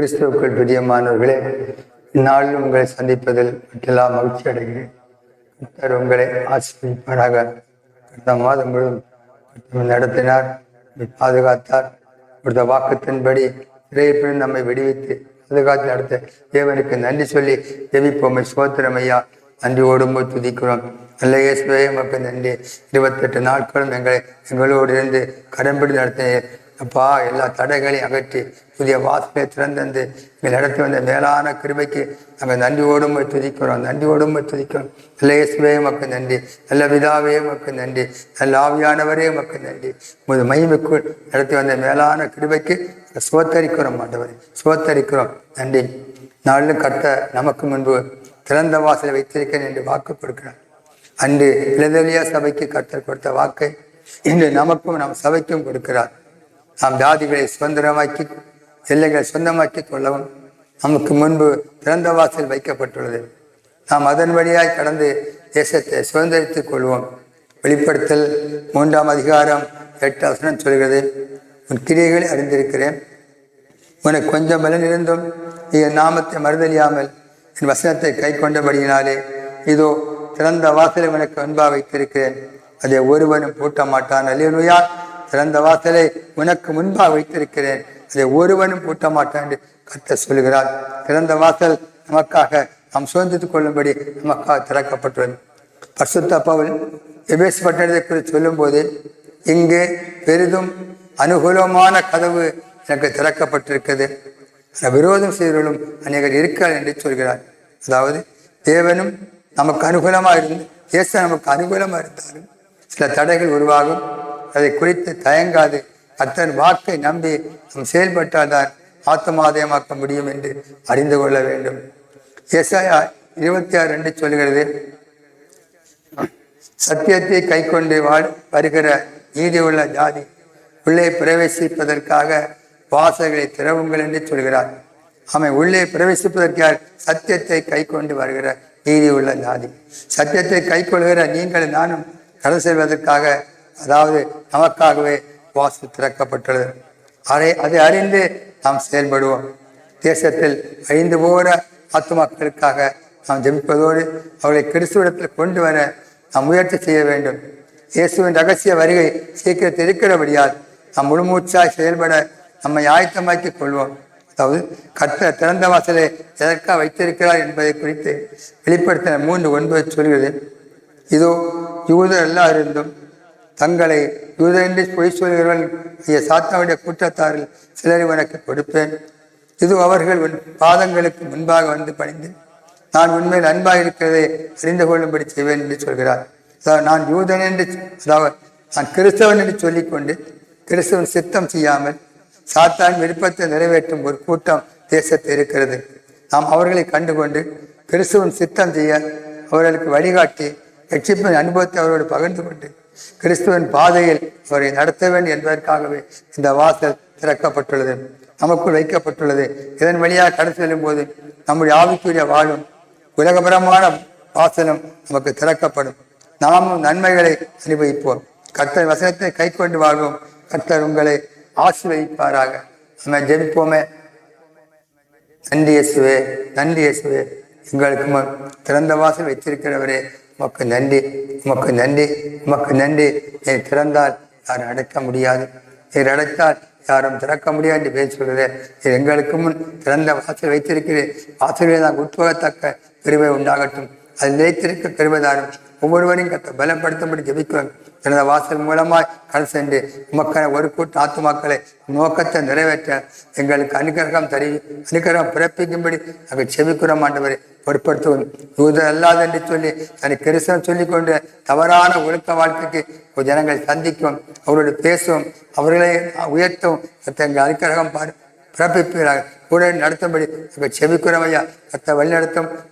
கிறிஸ்துவுக்குள் பிரியமானவர்களே இந்நாளில் உங்களை சந்திப்பதில் மற்றெல்லாம் மகிழ்ச்சி அடைகிறேன். கர்த்தர் உங்களை ஆசிரியப்பாராக கடந்த மாதம் முழுவதும் நடத்தினார் பாதுகாத்தார். கொடுத்த வாக்கத்தின்படி சிறைப்பில் நம்மை விடுவித்து பாதுகாத்து நடத்த தேவனுக்கு நன்றி சொல்லி ஜெபிப்போமை. சோத்திரம் ஐயா. நன்றி ஓடும்போது துதிக்கிறோம். நல்ல இயேசுவே மக்கள் நன்றி. இருபத்தெட்டு நாட்களும் எங்களை எங்களோடு இருந்து கடன்படி நடத்தினீர். அப்பா எல்லா தடைகளையும் அகற்றி புதிய வாசலை திறந்தந்து எங்கள் நடத்தி வந்த மேலான கிருபைக்கு நாங்கள் நன்றியோடும் போய் துதிக்கிறோம். நன்றியோடும் போய் துதிக்கிறோம். நல்ல இயேசுவே மக்கள் நன்றி. நல்ல விதாவே மக்கள் நன்றி. நல்ல ஆவியானவரே மக்கள் நன்றி. உமது மகிமைக்குள் நடத்தி வந்த மேலான கிருபைக்கு சோத்தரிக்கிறோம் மாட்டவர் சோத்தரிக்கிறோம் நன்றி. நாளிலும் கத்த நமக்கு முன்பு திறந்த வாசலை வைத்திருக்கேன் என்று வாக்கு கொடுக்கிறார். அன்று இளதலியா சபைக்கு கர்த்தர் கொடுத்த வாக்கை இன்று நமக்கும் நம் சபைக்கும் கொடுக்கிறார். நாம் ஜாதிகளை சுதந்திரமாக்கி எல்லைகளை சொந்தமாக்கி கொள்ளவும் நமக்கு முன்பு திறந்த வாசல் வைக்கப்பட்டுள்ளது. நாம் அதன் வழியாய் கடந்து தேசத்தை சுதந்திரித்துக் கொள்வோம். வெளிப்படுத்தல் மூன்றாம் அதிகாரம் எட்டு வசனம் சொல்கிறது உன் கிரியைகளை அறிந்திருக்கிறேன். உனக்கு கொஞ்சம் பலன் இருந்தும் என் நாமத்தை மறுதலியாமல் என் வசனத்தை கை கொண்டபடியினாலே இதோ திறந்த வாசலை உனக்கு அன்பாக வைத்திருக்கிறேன். அதை ஒருவனும் பூட்ட மாட்டான் அல்லையா திறந்த வாசலை உனக்கு முன்பாக வைத்திருக்கிறேன். அதை ஒருவனும் பூட்ட மாட்டான் என்று கத்த சொல்கிறார் திறந்த வாசல் நமக்காக நாம் சுதந்தித்துக் கொள்ளும்படி நமக்காக திறக்கப்பட்டுள்ளது. பரிசுத்த பவுல் எபேஸ் பட்டணத்தை குறித்து சொல்லும்போது இங்கு பெரிதும் அனுகூலமான கதவு எனக்கு திறக்கப்பட்டிருக்கிறது. ஆனால் விரோதம் செய்தவர்களும் அநேகர் இருக்கிறார் என்று சொல்கிறார். அதாவது தேவனும் நமக்கு அனுகூலமாக இருந்து இயேசு நமக்கு அனுகூலமாக இருந்தாலும் சில தடைகள் உருவாகும். அதை குறித்து தயங்காது அத்தன் வாக்கை நம்பி நாம் செயல்பட்டால்தான் ஆத்மாதயமாக்க முடியும் என்று அறிந்து கொள்ள வேண்டும். எஸ்ஐயா இருபத்தி ஆறு என்று சொல்கிறது சத்தியத்தை கை கொண்டு வருகிற நீதி உள்ள ஜாதி உள்ளே பிரவேசிப்பதற்காக வாசல்களை திறவுங்கள் என்று சொல்கிறார். அவன் உள்ளே பிரவேசிப்பதற்காக சத்தியத்தை கை கொண்டு வருகிற நீதி உள்ள ஜாதி? சத்தியத்தை கை கொள்கிற நீங்கள் நானும் கடந்து செல்வதற்காக அதாவது நமக்காகவே வாசு திறக்கப்பட்டுள்ளது. அதை அதை அறிந்து நாம் செயல்படுவோம். தேசத்தில் அழிந்து போகிற ஆத்துமாக்களுக்காக நாம் ஜெபிப்பதோடு அவர்களை கிறிஸ்துவிடத்தில் கொண்டு வர நாம் முயற்சி செய்ய வேண்டும். இயேசுவின் ரகசிய வருகை சீக்கிரத்தில் இருக்கிறபடியால் நாம் முழுமூச்சாய் செயல்பட நம்மை ஆயத்தமாக்கிக் கொள்வோம். அதாவது கத்த திறந்த வாசலை எதற்காக வைத்திருக்கிறார் என்பதை குறித்து வெளிப்படுத்தின மூன்று ஒன்பது சொல்கிறது. இதோ யூதர் எல்லாம் இருந்தும் தங்களை யூதரின்றி பொய் சொல்கிறவர்கள் சாத்தாவுடைய கூட்டத்தாரில் சிலரை உனக்கு கொடுப்பேன். இது அவர்கள் உன் பாதங்களுக்கு முன்பாக வந்து பணிந்து நான் உண்மையில் அன்பாக இருக்கிறதை அறிந்து கொள்ளும்படி செய்வேன் என்று சொல்கிறார். அதாவது நான் யூதன் என்று அதாவது நான் கிறிஸ்தவன் என்று சொல்லிக்கொண்டு கிறிஸ்தவன் சித்தம் செய்யாமல் சாத்தான் விருப்பத்தை நிறைவேற்றும் ஒரு கூட்டம் தேசத்தில் இருக்கிறது. நாம் அவர்களை கண்டுகொண்டு கிறிஸ்துவன் சித்தம் செய்ய அவர்களுக்கு வழிகாட்டி ரட்சிப்பின் அனுபவத்தை அவரோடு பகிர்ந்து கொண்டு கிறிஸ்துவின் பாதையில் அவரை நடத்த வேண்டும் என்பதற்காகவே இந்த வாசல் திறக்கப்பட்டுள்ளது. நமக்குள் வைக்கப்பட்டுள்ளது. இதன் வழியாக கடந்து செல்லும் போது நம்முடைய ஆவிக்குரிய வாழும் உலகபரமான வாசலும் நமக்கு திறக்கப்படும். நாமும் நன்மைகளை அனுபவிப்போம். கர்த்தர் வசனத்தை கை கொண்டு வாழ்வோம். கர்த்தர் உங்களை ஆசிர்வதிப்பாராக. நம்ம ஜெபிப்போமே. நன்றி இயேசுவே நன்றி இயேசுவே. எங்களுக்கு திறந்த வாசல் வைத்திருக்கிறவரே. உமக்கு நன்றி உமக்கு நன்றி உமக்கு நன்றி. நீ திறந்தால் யாரும் அடைக்க முடியாது. நீர் அடைத்தால் யாரும் திறக்க முடியாது என்று பேர் சொல்கிறே நீர் எங்களுக்கு முன் திறந்த வாசல் வைத்திருக்கிறேன். வாசலில் நான் உட்புகத்தக்க பெருமை உண்டாகட்டும். அது நிலைத்திருக்க பெருமைதாரும் ஒவ்வொருவரையும் கத்த பலப்படுத்தும்படி ஜெபிக்கிறோம். எனது வாசல் மூலமாய் கடல் சென்று உமக்கான ஒரு கூட்டு ஆத்துமாக்களை நோக்கத்தை நிறைவேற்ற எங்களுக்கு அனுகிரகம் தருவி அனுகிரகம் பிறப்பிக்கும்படி நாங்கள் செபிக்கிறோம் ஆண்டவரே. பொருட்படுத்துவோம் யூதர் அல்லாது என்று சொல்லி தன்னை கிறிஸ்தவம் சொல்லிக்கொண்டு தவறான ஒழுக்க வாழ்க்கைக்கு ஜனங்கள் சந்திக்கும் அவரோடு பேசுவோம் அவர்களை உயர்த்தும் தங்கள் அனுக்கிரகம் பார் பிறப்பிப்பீராக. கூட நடத்தும்படி நாங்கள் செபிக்கிறோம் ஐயா கத்த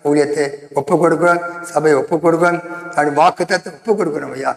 ஊழியத்தை ஒப்பு கொடுக்கிறோம் சபையை ஒப்பு கொடுக்கிறோம் அப்படி வாக்கு ஒப்பு கொடுக்கிறோம் ஐயா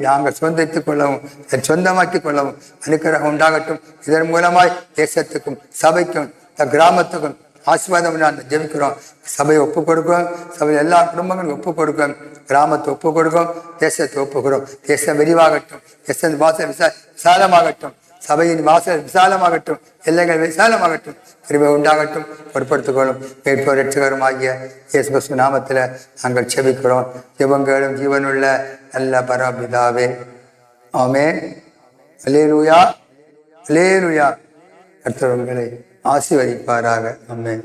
நாங்கள் சொந்தத்துக் கொள்ளவும் சொந்தமாக்கி கொள்ளவும் அனுக்கிரகம் உண்டாகட்டும். இதன் மூலமாய் தேசத்துக்கும் சபைக்கும் கிராமத்துக்கும் ஆசீர்வாதம் நாங்கள் ஜெபிக்கிறோம். சபையை ஒப்பு கொடுக்கும் சபையில் எல்லா குடும்பங்களும் ஒப்பு கொடுக்கும் கிராமத்தை ஒப்பு கொடுக்கும் தேசத்தை ஒப்புக்கிறோம். தேசம் விரிவாகட்டும். தேசம் வாசல் விசா விசாலமாகட்டும். சபையின் வாசல் விசாலமாகட்டும். எல்லைகள் விசாலமாகட்டும். கிருபை உண்டாகட்டும். பொறுப்படுத்திக்கொள்ளும் மேற்போர் ரட்சகரும் ஆகிய இயேசு கிறிஸ்து நாமத்தில் நாங்கள் செபிக்கிறோம் ஜிவங்களும் ஜீவனுள்ள நல்ல பராபிதாவே. ஆமே அலே லூயா அலே லூயா ஆசீர்வதிப்பாராக. அம்மன்